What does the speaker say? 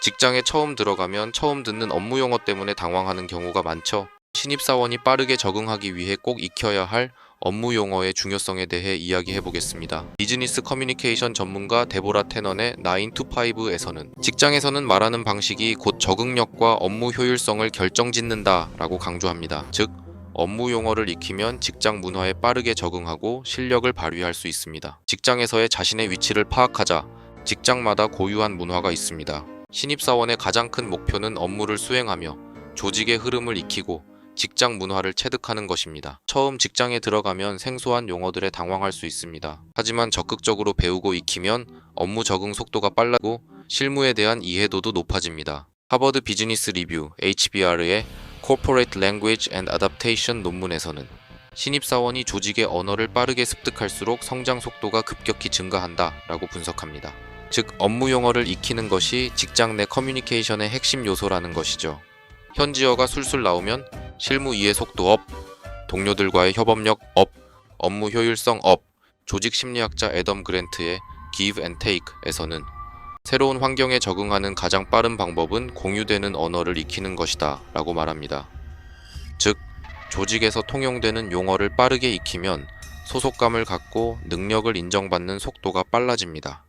직장에 처음 들어가면 처음 듣는 업무 용어 때문에 당황하는 경우가 많죠. 신입사원이 빠르게 적응하기 위해 꼭 익혀야 할 업무 용어의 중요성에 대해 이야기해 보겠습니다. 비즈니스 커뮤니케이션 전문가 데보라 테넌의 9 to 5에서는 직장에서는 말하는 방식이 곧 적응력과 업무 효율성을 결정짓는다 라고 강조합니다. 즉, 업무 용어를 익히면 직장 문화에 빠르게 적응하고 실력을 발휘할 수 있습니다. 직장에서의 자신의 위치를 파악하자 직장마다 고유한 문화가 있습니다. 신입사원의 가장 큰 목표는 업무를 수행하며 조직의 흐름을 익히고 직장 문화를 체득하는 것입니다. 처음 직장에 들어가면 생소한 용어들에 당황할 수 있습니다. 하지만 적극적으로 배우고 익히면 업무 적응 속도가 빨라고 실무에 대한 이해도도 높아집니다. 하버드 비즈니스 리뷰 HBR의 Corporate Language and Adaptation 논문에서는 신입사원이 조직의 언어를 빠르게 습득할수록 성장 속도가 급격히 증가한다 라고 분석합니다. 즉, 업무 용어를 익히는 것이 직장 내 커뮤니케이션의 핵심 요소라는 것이죠. 현지어가 술술 나오면 실무 이해 속도 업, 동료들과의 협업력 업, 업무 효율성 업, 조직 심리학자 애덤 그랜트의 Give and Take에서는 새로운 환경에 적응하는 가장 빠른 방법은 공유되는 언어를 익히는 것이다 라고 말합니다. 즉, 조직에서 통용되는 용어를 빠르게 익히면 소속감을 갖고 능력을 인정받는 속도가 빨라집니다.